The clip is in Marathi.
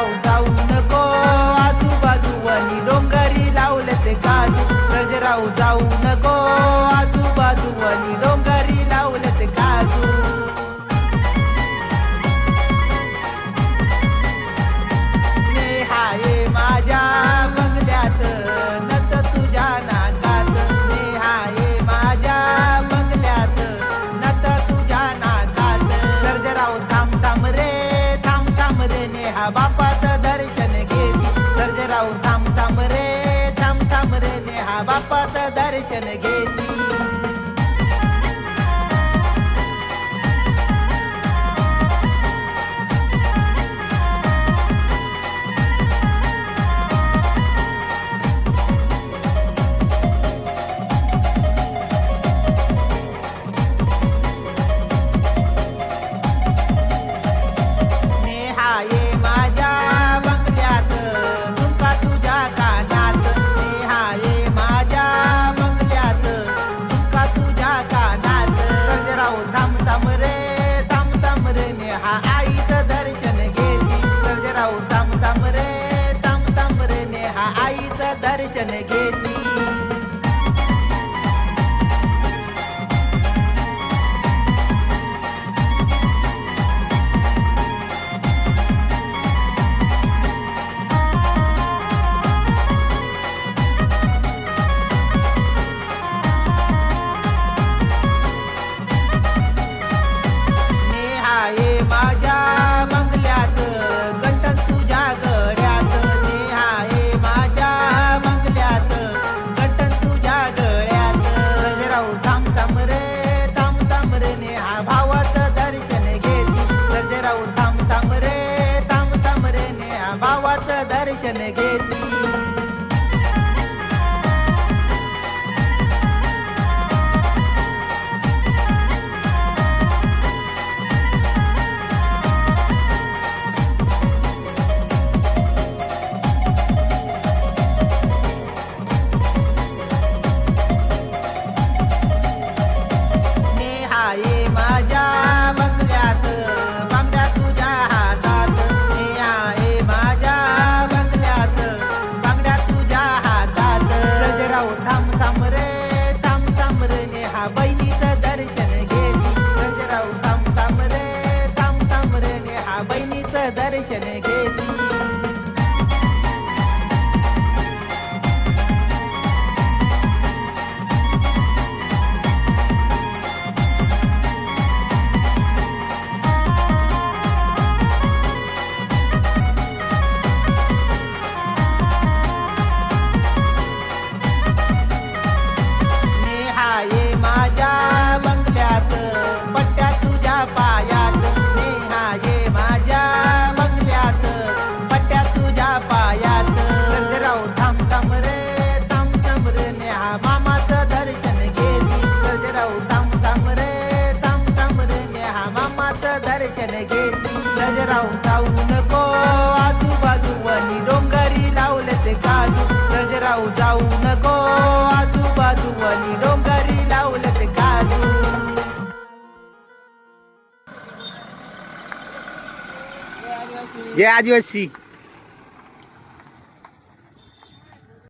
जाऊ जाऊ नको. आजूबाजूवानी डोंगरी लावले ते काजू सर्जराव जाऊ नको. आजूबाजूवानी life and again. can they Senegate. ganhar de você.